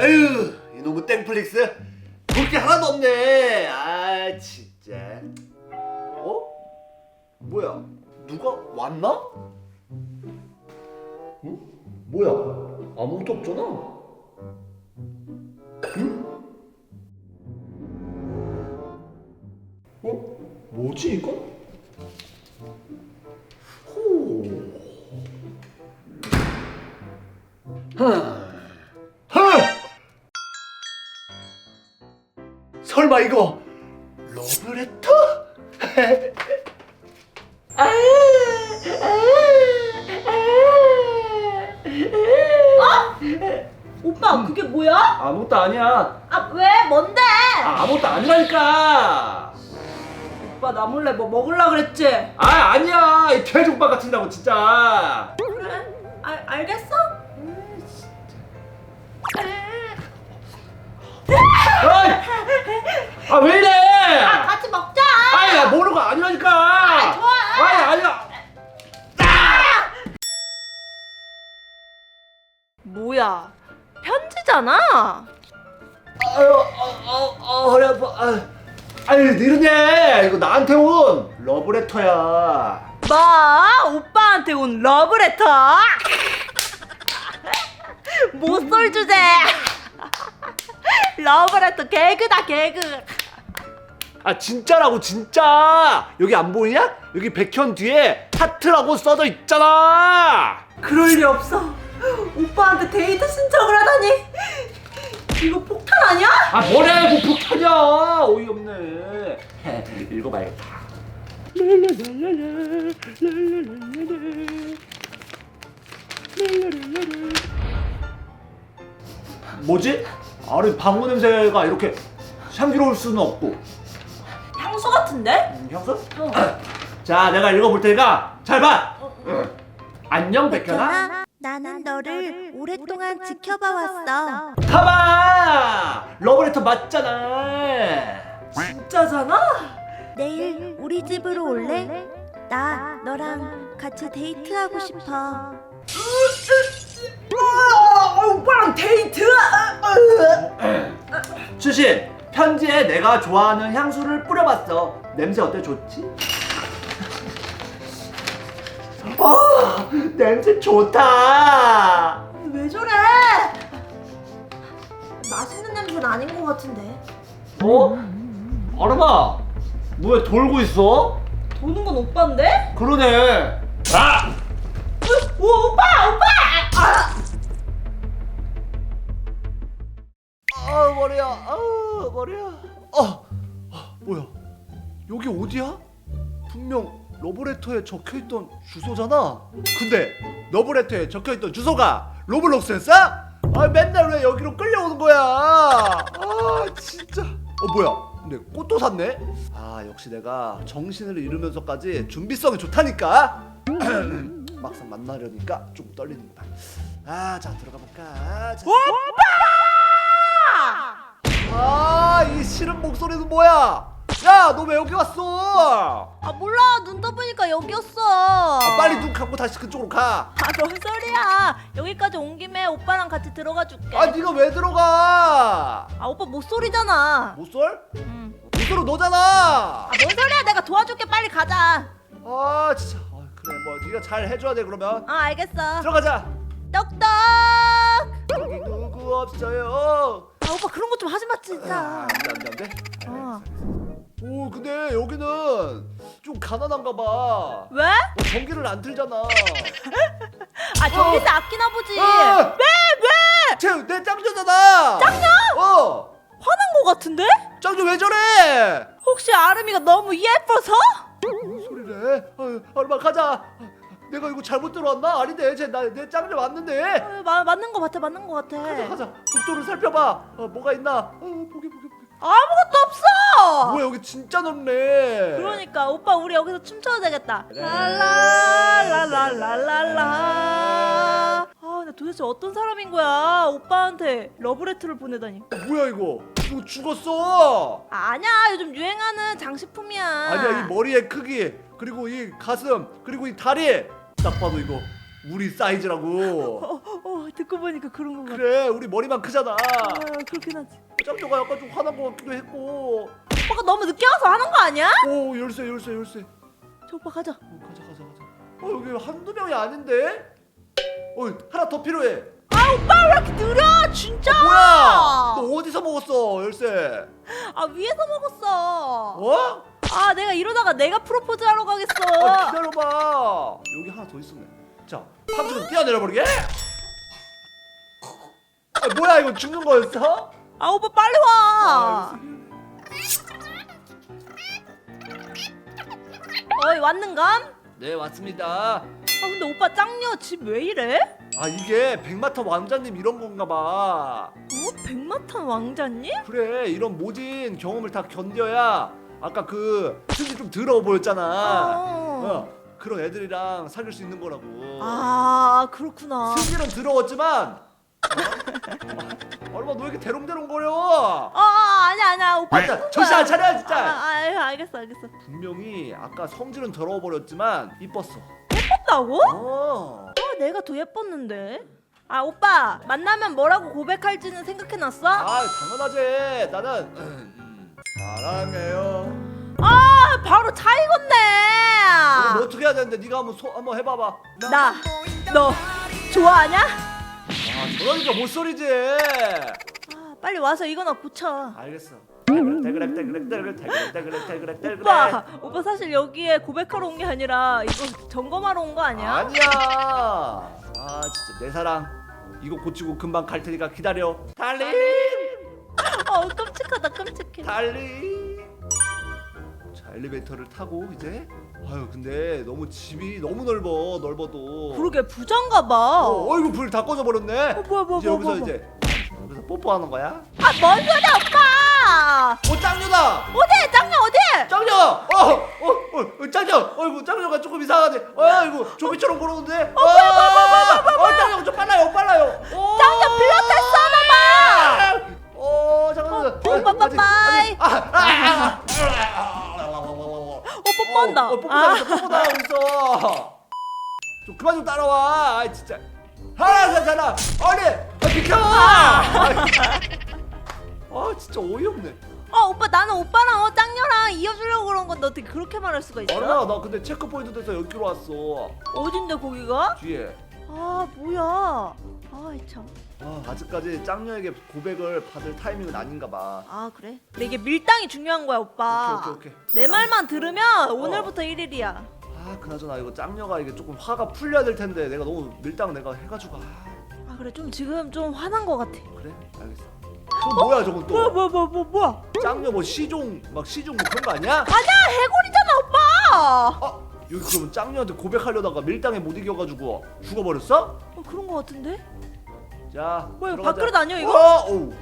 아유 이놈의 땡플릭스 볼게 하나도 없네 아 진짜 어? 뭐야 누가 왔나? 응? 뭐야 아무것도 없잖아 응? 어? 뭐지 이거? 호 헐! 이거 러브레터? 오빠 그게 뭐야? 아무것도 아니야. 아 왜? 뭔데? 아, 아무것도 아니라니까. 오빠 나 몰래 뭐 먹을라 그랬지? 아 아니야. 이 돼지 오빠 같은다고 진짜. 그래? 알 알겠어? 아 왜 이래? 아 같이 먹자. 아니 나 모르는 거 아니라니까. 아 좋아. 아니 아니야. 뭐야? 편지잖아. 아유 아아 아, 허리 아파. 아, 아니 니르네. 이거 나한테 온 러브레터야. 뭐? 오빠한테 온 러브레터? 못 쏠 주제. 러브레터 개그다 개그. 아 진짜라고 진짜 여기 안 보이냐? 여기 백현 뒤에 하트라고 써져 있잖아 그럴 리 없어. 오빠한테 데이트 신청을 하다니. 이거 폭탄 아니야? 아 뭐래 뭐 폭탄이야 어이없네 읽어봐야겠다 뭐지? 아니 방구 냄새가 이렇게 향기로울 수는 없고 향수 같은데? 음, 향수? 어. 자 내가 읽어볼 테니까 잘봐 안녕 백현아 나는 너를 오랫동안 지켜봐 왔어. 가봐 러브레터 맞잖아 진짜잖아? 내일 우리 집으로 올래? 나 너랑 같이 데이트하고 싶어. 아, 오빠랑 데이트? 수신 편지에 내가 좋아하는 향수를 뿌려봤어 냄새 어때 좋지? 아 냄새 좋다 왜 저래? 맛있는 냄새는 아닌 것 같은데. 어? 아름아 뭐야 돌고 있어? 도는 건 오빠인데? 그러네 아! 오, 오빠, 오빠! 아! 아 머리야. 아 머리야. 아, 아 뭐야. 여기 어디야? 분명 러브레터에 적혀있던 주소잖아. 근데 러브레터에 적혀있던 주소가 로블록스였어? 아 맨날 왜 여기로 끌려오는 거야? 아 진짜. 어 뭐야. 근데 꽃도 샀네? 아 역시 내가 정신을 잃으면서까지 준비성이 좋다니까. 막상 만나려니까 좀 떨리는구나. 아자 들어가 볼까? 자. 아, 이 싫은 목소리는 뭐야? 야, 너 왜 여기 왔어? 아 몰라 눈 떠보니까 여기였어. 아, 빨리 눈 감고 다시 그쪽으로 가. 아, 뭔 소리야? 여기까지 온 김에 오빠랑 같이 들어가 줄게. 아, 네가 왜 들어가? 아, 오빠 못소리잖아. 못쏠? 응. 못쏠은 너잖아. 아, 뭔 소리야? 내가 도와줄게. 빨리 가자. 아, 진짜. 아, 그래, 뭐 네가 잘 해줘야 돼 그러면. 아, 알겠어. 들어가자. 떡떡. 여기 누구 없어요. 아, 오빠 그런 거좀 하지 마 아, 진짜. 안돼 안돼 안돼. 어. 오, 근데 여기는 좀 가난한가 봐. 왜? 뭐 전기를 안 틀잖아. 아, 전기세 아끼나 보지. 아! 왜? 왜? 쟤내 짱녀잖아. 짱녀? 어. 화난 거 같은데? 짱녀 왜 저래? 혹시 아름이가 너무 예뻐서? 소리래? 아유, 아르마 가자. 내가 이거 잘못 들어왔나? 아닌데, 쟤나내 짱녀 맞는데. 어, 마, 맞는 거 같아. 맞는 거 같아. 가자, 가자. 복도를 살펴봐. 어, 뭐가 있나? 어, 보게, 보게, 보게. 아무것도 없어. 뭐야 여기 진짜 넓네. 그러니까 오빠 우리 여기서 춤춰도 되겠다. 그래. 랄랄랄랄랄랄라. 아, 근데 도대체 어떤 사람인 거야? 오빠한테 러브레터를 보내다니. 어, 뭐야 이거? 이거 죽었어. 아, 아니야, 요즘 유행하는 장식품이야. 아니야 이 머리의 크기 그리고 이 가슴 그리고 이 다리 딱 봐도 이거 우리 사이즈라고. 어, 어, 어 듣고 보니까 그런 거 같아. 그래 우리 머리만 크잖아. 아, 그렇긴 하지. 짬조가 약간 좀 화난 것 같기도 했고. 오빠가 너무 늦게 와서 하는 거 아니야? 오 열쇠 열쇠 열쇠. 저 오빠 가자. 어, 가자 가자 가자. 어 여기 한두 명이 아닌데? 어 하나 더 필요해. 아 오빠 왜 이렇게 느려 진짜? 어, 뭐야? 너 어디서 먹었어 열쇠? 아 위에서 먹었어. 어? 아 내가 이러다가 내가 프로포즈 하러 가겠어. 아, 기다려봐. 여기 하나 더 있었네. 자, 팝좀 뛰어내려 버리게. 아, 뭐야 이거 죽는 거였어? 아 오빠 빨리 와. 아, 어이 왔는감? 네 왔습니다. 아, 근데 오빠 짱녀 집 왜 이래? 아 이게 백마탄 왕자님 이런 건가 봐. 어 백마탄 왕자님? 그래 이런 모진 경험을 다 견뎌야 아까 그 수지 좀 더러워 보였잖아. 어. 어 그런 애들이랑 사귈 수 있는 거라고. 아 그렇구나. 승기는 더러웠지만 어? 얼마 너 이렇게 대롱대롱 거려? 아 아니 아니야 오빠. 아, 진짜 정신 안 차려 진짜. 아, 아아 알겠어 알겠어. 분명히 아까 성질은 더러워 버렸지만 이뻤어. 예뻤다고? 어. 어, 내가 더 예뻤는데. 아 오빠 만나면 뭐라고 고백할지는 생각해놨어? 아 당연하지. 나는 사랑해요. 아 바로 차 그럼 뭐 어떻게 해야 되는데? 네가 한번 소, 한번 해봐봐. 나너 좋아하냐? 아, 그러니까 못 소리지. 아, 빨리 와서 이거나 고쳐 알겠어. 오빠 오빠 사실 여기에 고백하러 온 게 아니라 이거 점검하러 온 거 아니야? 아니야. 아 진짜 내 사랑. 이거 고치고 금방 갈 테니까 기다려. 달린. 어 끔찍하다 끔찍해. 달리. 자 엘리베이터를 타고 이제? 아유 근데 너무 집이 너무 넓어 넓어도. 그러게 부자인가 봐. 어, 어이구 불 다 꺼져 버렸네. 어, 뭐야 뭐야 이제 뭐야 여기서 이제 여기서 뽀뽀하는 거야? 아뭔 소리야 오빠. 오 짱녀다! 어디? 장녀 어디? 짱녀! 어어어 짱녀! 어이구 짱녀가 조금 이상하네. 어이구 좀비처럼 보는데? 어뭐뭐뭐뭐뭐뭐 짱녀 따라와. 아, 진짜. 하나잖아 아니 아, 비켜! 아, 아 진짜 어이없네. 어 오빠 나는 오빠랑 어 짱녀랑 이어주려고 그런 건데 어떻게 그렇게 말할 수가 있어? 알아 나 근데 체크포인트 돼서 여기로 왔어. 어딘데 거기가? 뒤에. 아 뭐야? 아참. 아, 아직까지 짱녀에게 고백을 받을 타이밍은 아닌가 봐 아 그래? 근데 이게 밀당이 중요한 거야 오빠. 오케이, 오케이, 오케이. 내 말만 들으면 어. 오늘부터 1일이야. 아, 그나저나 이거 짱녀가 이게 조금 화가 풀려야 될 텐데 내가 너무 밀당 내가 해가지고 아 아 그래 좀 지금 좀 화난 것 같아. 그래 알겠어 저 뭐야 저건 또 뭐야 뭐야 뭐야 뭐야? 짱녀 뭐 시종 막 시종 뭐 그런 거 아니야? 아니야 해골이잖아 오빠. 아 여기 그러면 짱녀한테 고백하려다가 밀당에 못 이겨가지고 죽어버렸어? 어, 그런 것 같은데? 자 뭐야, 밥그릇 아니야, 이거? 와, 오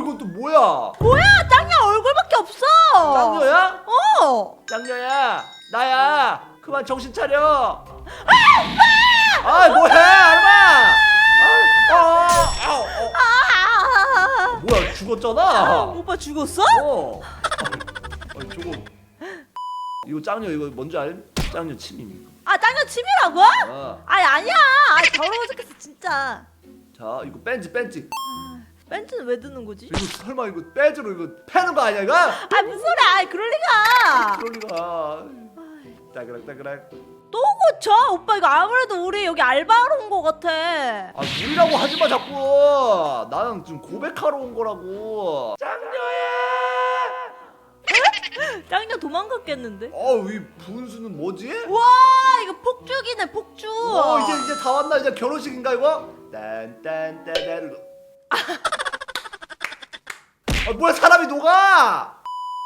이건 또 뭐야 뭐야 짱녀 얼굴밖에 없어. 짱녀야? 어. 짱녀야 나야 그만 정신 차려. 아, 아 뭐해, 아르마? 아, 아, 아, 어. 아, 뭐야, 죽었잖아. 오빠 죽었어? 어. 아니, 저거. 이거 짱녀 이거 뭔지 알? 짱녀 침입니다. 아 짱녀 침이라고? 아, 아니 아니야. 아 더러워 죽겠어 진짜. 자, 이거 뺀지 뺀지. 아, 벤츠는 왜 드는 거지? 이거 설마 이거 빼지로 이거 패는 거 아니야, 이거? 아 무슨 소리야? 그럴 리가. 그럴 리가. 따그락따그락 또 고쳐? 오빠 이거 아무래도 우리 여기 알바하러 온 거 같아. 아 우리라고 하지마 자꾸 나는 지금 고백하러 온 거라고 짱녀야 짱녀 도망갔겠는데? 어이 분수는 뭐지? 우와 이거 폭죽이네 폭죽. 어 이제 이제 다 왔나 이제 결혼식인가 이거? 딴딴따단 아 뭐야 사람이 녹아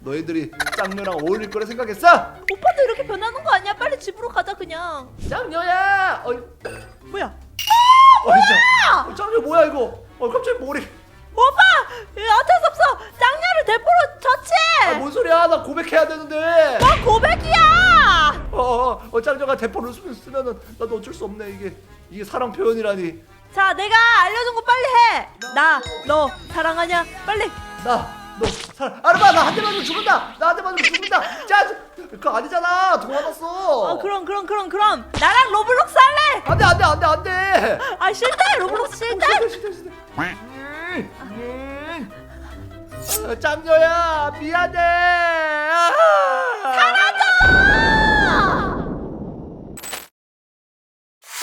너희들이 짱녀랑 어울릴 거라 생각했어? 오빠도 이렇게 변하는 거 아니야? 빨리 집으로 가자 그냥. 짱녀야! 어이. 뭐야? 어 진짜 어, 짱녀 뭐야 이거? 어 갑자기 머리. 오빠! 어쩔 수 없어. 짱녀를 대포로 아, 처치해 뭔 소리야? 나 고백해야 되는데. 뭐 고백이야! 어, 어, 어 짱녀가 대포를 쓰- 쓰면은 나도 어쩔 수 없네 이게. 이게 사랑 표현이라니. 자 내가 알려준 거 빨리 해 나? 너 사랑하냐? 빨리! 나. 너 사랑. 아르마 나한대 맞으면 죽는다. 나한대 맞으면 죽는다. 짜. 그거 아니잖아. 돈 받았어. 어 그럼 그럼 그럼 그럼 나랑 로블록스 할래 안돼 안돼 안돼 안돼. 아 싫대 로블록스 싫대 싫대 싫대 싫대. 음, 음. 어, 짱녀야 미안해.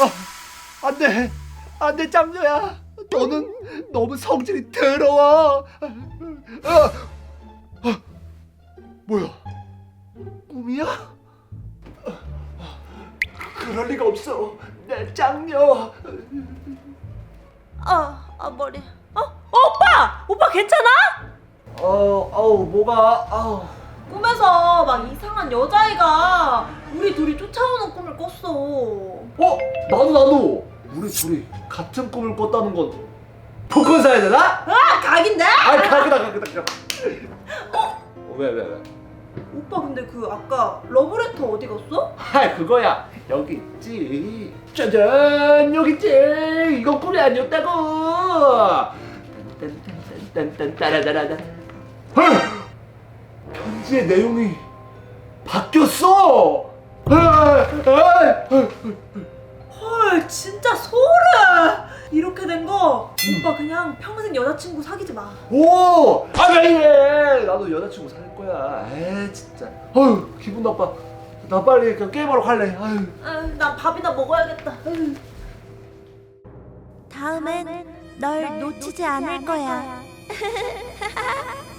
어, 안돼 안돼 짱녀야. 너는 너무 성질이 더러워. 어, 어, 뭐야? 꿈이야? 그럴 리가 없어. 내 짱녀. 아, 아 머리 어? 어 오빠 오빠 괜찮아? 어, 어우 뭐가? 아우. 꿈에서 막 이상한 여자애가 우리 둘이 쫓아오는 꿈을 꿨어. 어? 나도 나도. 우리 둘이 같은 꿈을 꿨다는 건 복권 사야 되나? 아 각인데? 아, 가그다 가그다 가그다. 어? 왜왜 왜? 오빠 근데 그 아까 러브레터 어디 갔어? 아 그거야 여기 있지 짜잔 여기 있지 이건 꿈이 아니었다고 딴딴딴딴딴 따라다라다 헐 편지의 내용이 바뀌었어 아, 아, 아, 헐 진짜 소름! 이렇게 된 거 오빠 그냥 평생 여자친구 사귀지 마. 오! 아, 왜 이래! 나도 여자친구 살 거야. 에 진짜. 어휴, 기분 나빠. 나 빨리 그 게임하러 갈래. 아유. 아, 난 밥이나 먹어야겠다. 아유. 다음엔 널 놓치지 않을 거야